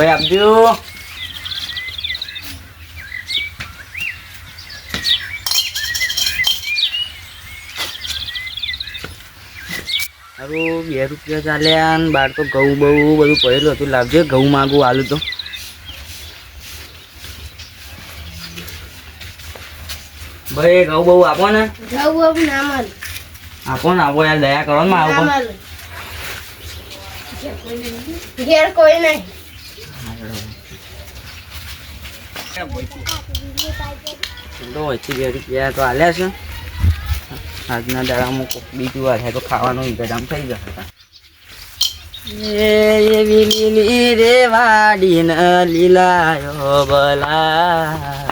ભાઈ આપજો. હારું બે રૂપિયા ચાલ્યા ને બાર તો ઘઉં બહુ બધું પડેલું હતું. લાવજે ઘઉં માગું આલું તો. ભાઈ ઘઉં બહુ આપો ને. આપો ને આપો યાર દયા કરો ને ના ઘેર કોઈ નહીં. વચ્ચે બે રૂપિયા તો આલ્યા છે. આજના દાડામાં બીજું આવે તો ખાવાનું ઇંતજામ થઈ જશે. એવી રે વાડી ન લીલાયો બલા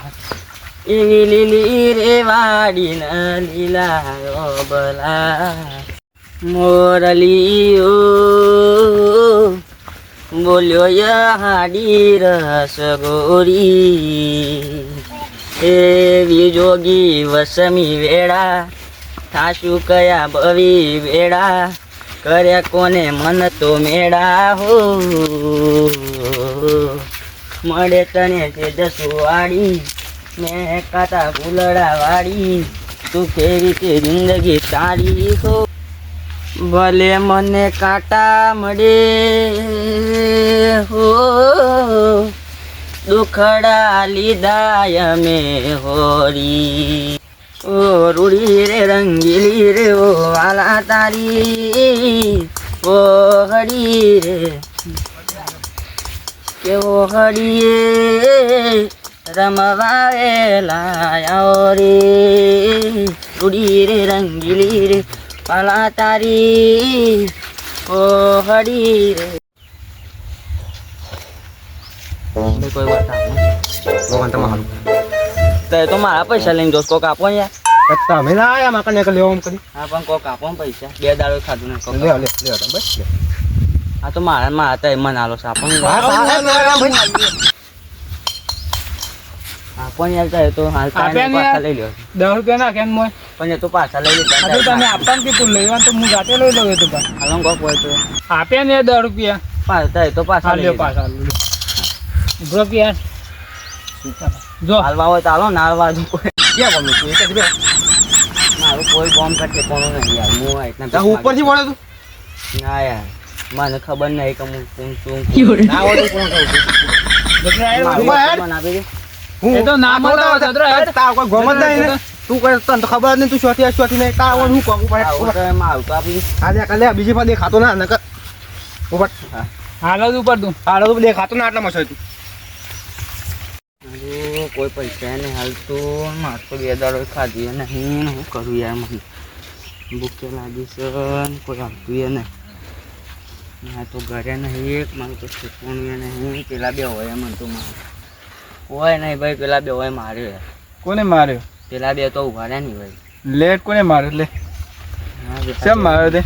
એવી લીલી રે વાડી ન લીલાયો બલા મોરલીઓ બોલ્યો, યહાડી રસ ગોરી. એવી જોગી વસમી વેળા, થાશું કયા ભવી વેળા? કર્યા કોને મન તો મેળા હો. મળે તને તેજસ વાળી મેં કાતા ફૂલડા વાળી, તું કેવી કે જિંદગી તારી હો? ભલે મને કાંટા મળે, હો, દુખડા લીધા અમે હોરી. ઓ રૂડી રે, રંગીલી રે, ઓ વાલા તારી. ઓ હરી રે, કેવો હરીએ રમવા લાયો રે રૂડી રે, રંગીલી રે વાલા તારી રે કોઈ વાત ભગવાન તમારું તે તો મારા પૈસા લઈને જોશ કોક આપો યાર તમે ના આયા લેવા આમ કરી. હા પણ કોક આપો પૈસા. બે દાડો ખાધું ને કોક. લે લે લે બસ આ તો મારા મારા હતા એમાં નાલો છે. આપો આપો ને યાર તો એ તો હાલ તારે આપ્યા ને પાછા લઈ લ્યો. દસ રૂપિયા ને મોય પણ એ તો પાછા લઈ આ તમે લીધા આપતા ને કીધું લેવાનું તો હું જાતે લઈ લઉં એ તો પણ. હાલો કોક હોય તો. આપ્યા ને દસ રૂપિયા. પાછા તો પાછા લ્યો પાછા લ્યો. યાર જો. હાલવા હોય તો હાલો ના હાલવા જો કોઈ. ક્યાં બોલું છું? એક જ બે. મારું કોઈ બોમ્બ કરશે કોનું નહીં યાર. હું ઉપરથી વળે તું. ના યાર મને ખબર નહીં કે હું કોણ છું ના કોણ કહું છું? મારું હું તો ના મળતા કોઈ નહીં ને. તું કોઈ તને ખબર જ નહીં તું શોથી શોથી નહીં તાર હું કહું પડે એમાં આવતું આપી દે આ લે, આ લે, બીજી દેખાતો ના નકર. ઊભા હાલો ઉપર તું. હાલો ઉપર દેખાતો ના તું કોઈ પૈસા નહીં હાલતું. મારે તો બે દાડો ખાધી નહીં હું કરું યાર મને? ભૂખ લાગી છે કોઈ આવતું એ નહીં. ના તો ઘરે નહીં એક મારું તો શીખવાનું એ નહીં. પેલા બે હોય મને તો મારે. હોય નહીં ભાઈ પેલા બે હોય માર્યો યાર. કોને માર્યો? પેલા બે તો ઊભા રહ્યા નહીં ભાઈ. લેટ કોને માર્યો? લે. બે- માર્યો તે?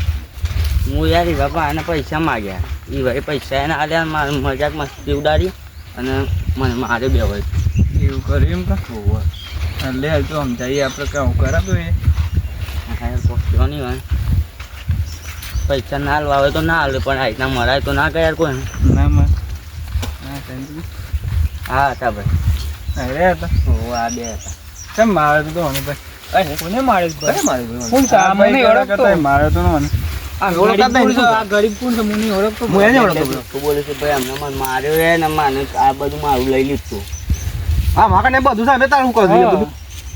હું યાર એ બાપા એને પૈસા માગ્યા. એ ભાઈ પૈસા એને આલ્યા મારે મજાક મસ્તી ઉડાડી અને મને મારે બે હોય એવું કર્યું એમ કા? લે તો સમજાઈએ આપણે કેવું કરાતું એ. પહોંચ્યો નહીં હોય. પૈસા ના લાવે તો ના હાલે પણ આ રીતના મરાય તો ના ગયા કોઈ. ના માં ના ટેન્શન હા હતા ભાઈ. અરે હતા? ઓ આ બે હતા. કેમ મારે તો મને ભાઈ? કોને માર્યો અરે ભાઈ? મારી ભાઈ, મને ઓળખતો તો આ ઓળખતા. નહીં, આ ગરીબ કોણ છે મને ઓળખતો હું એને ઓળખતો તું બોલે છે ભાઈ અમને મને માર્યો હે ને મને આ બધું મારું લઈ લીધું. હા માકન એ બધું સાહેબ તારું કહું બધું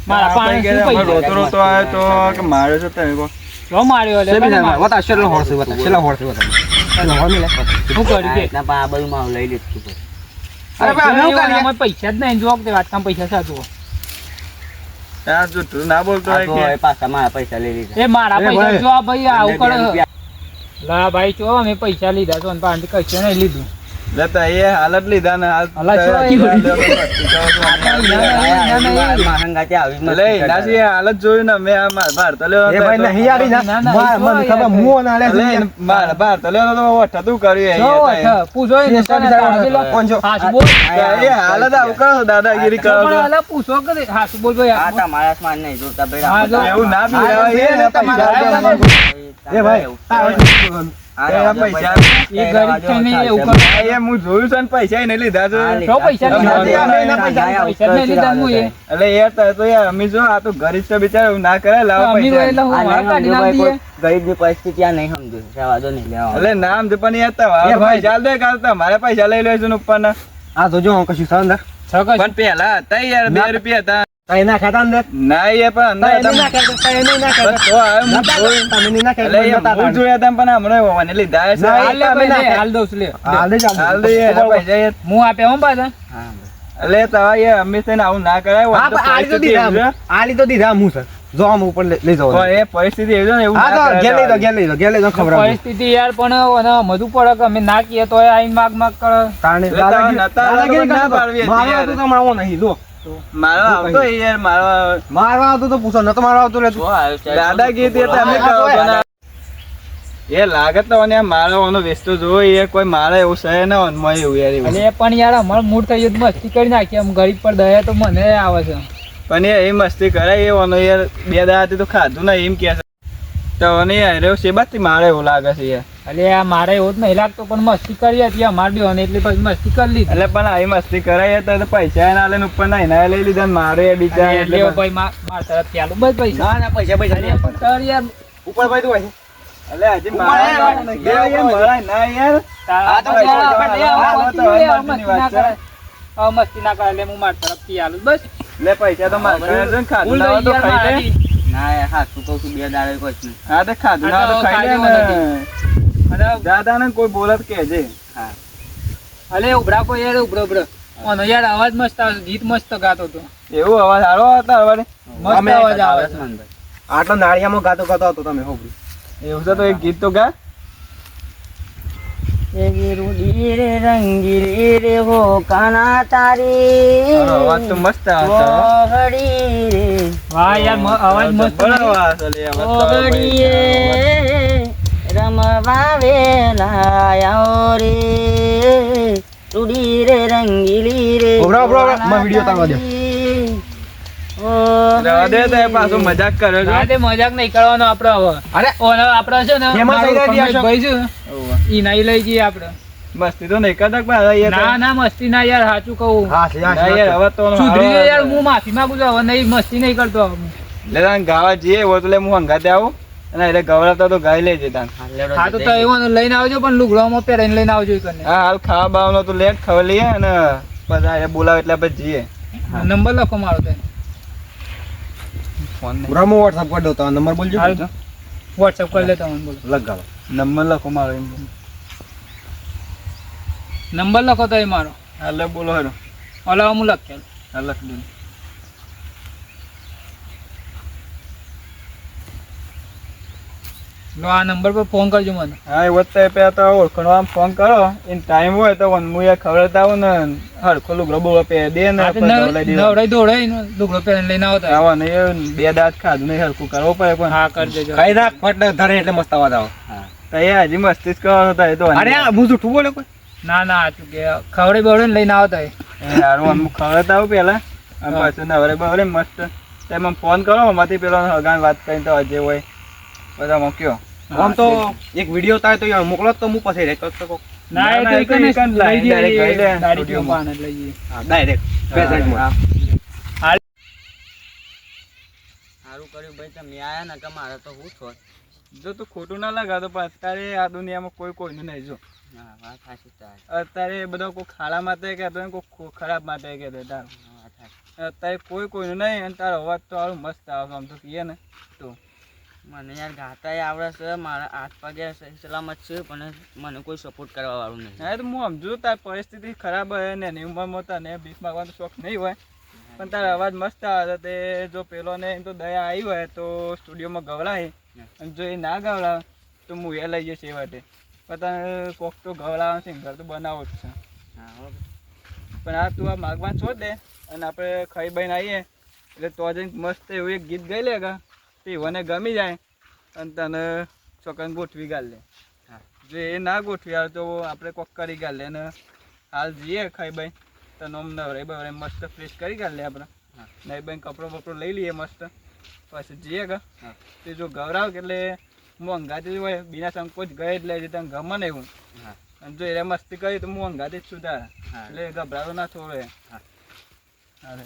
મારા પાણી શું તો કે માર્યો છે કો લો માર્યો લે સેબી ના છેલ્લો હોળ છે. વતા છેલ્લો હોળ છે વતા છેલ્લો હોળ મિલે શું કર્યું કે? પણ આ બધું મારું લઈ લીધું અરે ભાઈ હું પૈસા જ નહીં જો કે વાતમાં પૈસા સાચું આ જો તું ના બોલતો હોય કે પાછા મારા પૈસા લઈ લીધા. એ મારા પૈસા ભાઈ. જો આ ભાઈ આવું બે લા ભાઈ ચો અમે પૈસા લીધા તો પાણી કશું નહીં લીધું. લેતા એ હાલત લીધા ને હાલત જોયું ને મેં આ માર બાર તો કર્યું દાદાગીરી કરો પૂછો કે હાથ બોલ ભાઈ નહીં જોતા. એવું ના એ ભાઈ ગરીબ ને એવું કરે. હા, એ હું જોયું છે પૈસા એને લીધા છે. હા, સૌ પૈસા તમે લીધા. નથી આપે એના પૈસા. પૈસા જ નહીં લીધા હું એ. એટલે યાર તારે તો યાર અમી જો આ તો ગરીબ બિચારા ના કરે લાવો અમીર હોય એટલે પૈસા હું આ મારા નહીં કાઢી સમજ્યું નાખ ભાઈ, દઈએ. કોઈ ગરીબની પરિસ્થિતિ આ નહીં સમજુ. રહેવા નહીં એટલે નામ છે પણ યાર તમારા. પૈસા લઈ લેજો ને ઉપરના. આ જોજો હું કશું છે પણ પેલા હતા યાર બે રૂપિયા હતા. તાઈ ના ખાતા અંદર ના એ પણ અંદર નહીં ના. ખાતા, તાઈ નહીં ના ખાતા. તો હવે હું જોયું. તમે નહીં ના ખાતા, એટલે એ હું. જોયા હતા પણ હમણાં મને લીધા છે હાલ લે તમે ભાઈ. હાલ દઉં છું, લે. હાલ દે, હાલ દે. પૈસા હું આપ્યા હું પાછા એટલે તમારે યાર અમી થઈને આવું ના કરાય તો આલી તો પરિસ્થિતિ દીધા. આલી તો દીધા હું સર જો આમ ઉપર લઈ- જાવ એ પરિસ્થિતિ એવી છે ને એવું હા તો. ઘેર લઈ જાઓ ઘેર લઈ જાઓ ખબર પરિસ્થિતિ યાર પણ મધુ પડે કે અમે ના કહીએ તો આઈ માગ માગ કરે કારણે દાદાગીરી- ના પાડવી. આવતો તો તમારો નહીં જો મારો આવતો યાર મારો મારવા આવતો તો પૂછો નતો મારવા આવતો. દાદાગીરી તે તમે. એ લાગે તો મને મારો ઓનો વેસ્તો એ કોઈ મારે એવું છે ને ઓનમાં એવું યાર એટલે પણ યાર અમારો મૂડ થઈ ગયો મસ્તી કરી નાખી આમ ગરીબ પર દયા તો મને આવે છે. પણ એ મસ્તી કરે એ ઓનો યાર બે દાડાથી તો ખાધું ના એમ કે છે. તો ઓને યાર એવું શેબાથી મારે એવું લાગે છે યાર. એટલે આ મારે એવું જ નહીં લાગતો પણ મસ્તી કરી હતી અમારે બી અને એટલે પછી મસ્તી કરી લીધી. એટલે પણ આવી મસ્તી કરાઈ હતા તો પૈસા એના લે ઉપર ના એના લઈ લીધા મારે એ બીજા એટલે ભાઈ મા- મારા તરફથી આલું બસ પૈસા ના ના પૈસા પૈસા નહીં યાર. ઉપર ભાઈ તું હોય એટલે હજી મારે ના યાર. આ તો. મસ્તી તો ના વાત કરે. ના એટલે હું મારા તરફથી આલું બસ. એટલે પૈસા તો મારે ને ખાધું ના તો ખાઈ લે. ના યાર હાચું કહું બે દાડે કોઈ હા તો ખાધું ના તો તો ખાઈ લે ખાધું ને અને દાદા ને કોઈ બોલત કહેજે. હા. અલે ઉભરા કોઈ યાર ઉભરો ઉભરો. ઓનો યાર અવાજ મસ્ત આવે ગીત મસ્ત ગાતો હતો એવો અવાજ સારો હતો અવાજ મસ્ત અવાજ આવે છે. આટલો નાળિયામાં ગાતો ગાતો હતો તમે હોબડી એવું છે તો એક ગીત તો ગા. રૂડી રે હો કાના તારી. અવાજ તો મસ્ત આવે છે હો. ઓહડી રે. વાહ યાર અવાજ મસ્ત રમવા વેલા આવો રે રૂડી રે રંગીલી રે ઉભરો, ઉભરો, ઉભરો. માં વીડિયો તારવા દે. રહેવા તો પાછો મજાક કર્યો છે હા મજાક નહીં કરવાનો આપડે હવે અરે ઓનો આપડે છે ને એમાં મારો થઈ જાય ભાઈ છે ઈ નહીં લઈ જઈએ આપડે મસ્તી તો નહીં કરતા પણ ના ના મસ્તી ના યાર સાચું કહું હા યાર હવે તો સુધરી યાર હું માફી માંગુ છું હવે નહીં મસ્તી નહીં કરતો હવે હું. લે તાન ગાવા જઈએ હોય તો લે હું હંગાતે આવું અને એટલે ગવડાવતા તો ગાય લેજે તાન હા તો એવું લઈને આવજો પણ લુગડામાં પહેરીને લઈને આવજો હા હાલ ખાવા બાવાનો તો લેટ ખબર લઈએ અને બધા બોલાવે એટલે આપણે જઈએ. નંબર લખો મારો તો. ફોન નહીં. વોટ્સઅપ કરી દઉં તો નંબર બોલજો. હાલ. વોટ્સઅપ કરી લેતા મને બોલો. લગાવો. નંબર લખો મારો એમ. નંબર લખો તો એ મારો. હાલે બોલો હેડો. ઓલા હું લખ્યા હા લખ દઉં લો આ નંબર પર ફોન કરજો મને. હા એ વચ્ચે પેલા તો ઓળખણવા ફોન કરો. એને ટાઈમ હોય તો હું એ ખબર આવું ને હરખો ખોલું ગ્રબો પે દે ને આ તો પછી નવ- ધોવડાઈ દેવાનો. નવડાઈ દોડાઈ ને લુગડો પહેરીને લઈને આવતા. આવો ને એ બે દાંત ખાધું નહીં હરખું કરવું પડે પણ. હા કરી દેજો ખાઈ નાખ ફટ ધરે એટલે મસ્ત અવાજ આવે. તો એ હજી મસ્તી જ કરવાનો થાય તો અરે આ હું જૂઠું બોલ્યો કોઈ? ના ના આચું કે ખવડે બવડે લઈને આવતા હોય. સારું આમ ખબર આવું પેલા અને. પાછું નવરે બવડે મસ્ત. તેમાં ફોન કરો એમાંથી પેલો હગાન વાત કરીને તો જે હોય. બધા મૂક્યો આમ તો એક વીડિયો થાય તો મોકલો તો હું પછી રેકોર્ડ તો ના એ ના, તો એ તો કને ઈ કને લઈ જઈએ, direct લઈ જઈએ. હા ડાયરેક્ટ હા. સારું કર્યું ભાઈ તમે આયા ને કે મારે તો હું છો? જો તું ખોટું ના લગાતો પણ અત્યારે આ દુનિયામાં કોઈ કોઈનું નહીં જો. અત્યારે બધા કોઈ ખાડા માટે કહેતો હોય કોઈ ખરાબ માટે કહેતો હોય તારું. અત્યારે કોઈ કોઈનું નહીં અને તારો અવાજ તો સારું મસ્ત આવે આમ તો કહીએ ને તો. મને યાર ગાતાય આવડે છે મારા હાથ પગે સહી સલામત છે પણ મને કોઈ સપોર્ટ કરવા વાળું નહીં. હા તો હું સમજુ તાર પરિસ્થિતિ ખરાબ હોય ને એની ઉંમરમાં તને ભીખ માગવાનો શોખ નહીં હોય પણ તારો અવાજ મસ્ત આવે તે જો પેલો ને તો દયા આવી હોય તો સ્ટુડિયોમાં ગવડાય અને જો એ ના ગવડાવે તો હું એ લઈ જઈશ એ વાટે. પણ તને કોક તો ગવડાવવાનું છે ઘર તો બનાવો જ છે. હા પણ આ તું આ માગવાન છોડ દે અને આપણે ખાઈ બહીને આવીએ એટલે તો જઈને મસ્ત એવું એક ગીત ગાઈ લે કા તે મને ગમી જાય અને તને ચોકન ગોઠવી ગાલ લે જો એ ના ગોઠવી આવે તો આપણે કોક કરી ગાલ લે અને હાલ જઈએ ખાઈ ભાઈ તને આમ નવરાઈ બવરાઈ મસ્ત ફ્રેશ કરી ગાલ લે આપણે. નહીં ભાઈ કપડો બપડો લઈ લઈએ મસ્ત. પછી જઈએ કા તે જો ગવરાવ કે એટલે હું જ હોય બિના સંકોચ ગયે એટલે જે તને ગમે ને એવું અને જો એ મસ્તી કરી તો હું અંગાથી જ સુધાર એટલે ગભરાતો ના થોડે હા. અરે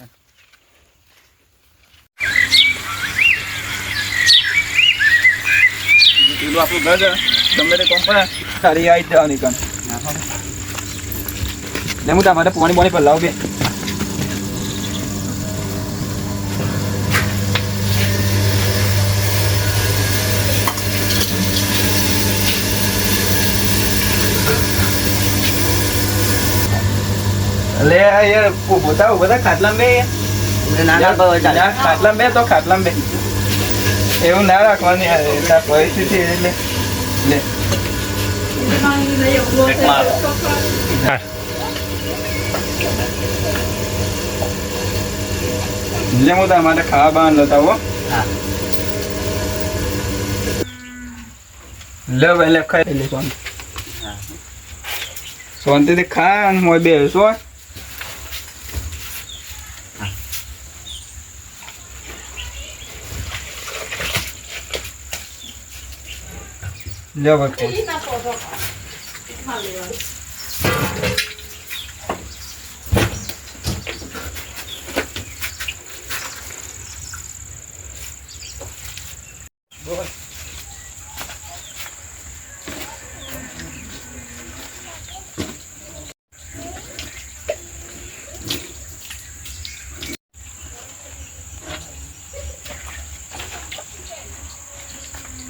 પેલું આપણું ઘર. ગમે તે કોમ પડે. તારી આવી જ જવાની નાખો લે હું તમારે પાણી પાણી પર લાવ બે. લે આ યાર બધા બધા ખાટલા બે. ખાટલા બે તો ખાટલા બે. એવું ના રાખવાની પરિસ્થિતિ એટલે લે. એક મારો લે હું તમારે ખાવા બહાર લેતા હો. લે ભાઈ લે ખાઈ. લે શાંતિથી ખા અને મોય બે છો લે ભાઈ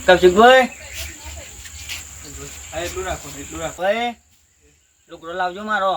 કૌશિકભાઈ આ એટલું રાખો એટલું રાખો. એ લુકડો લાવજો મારો.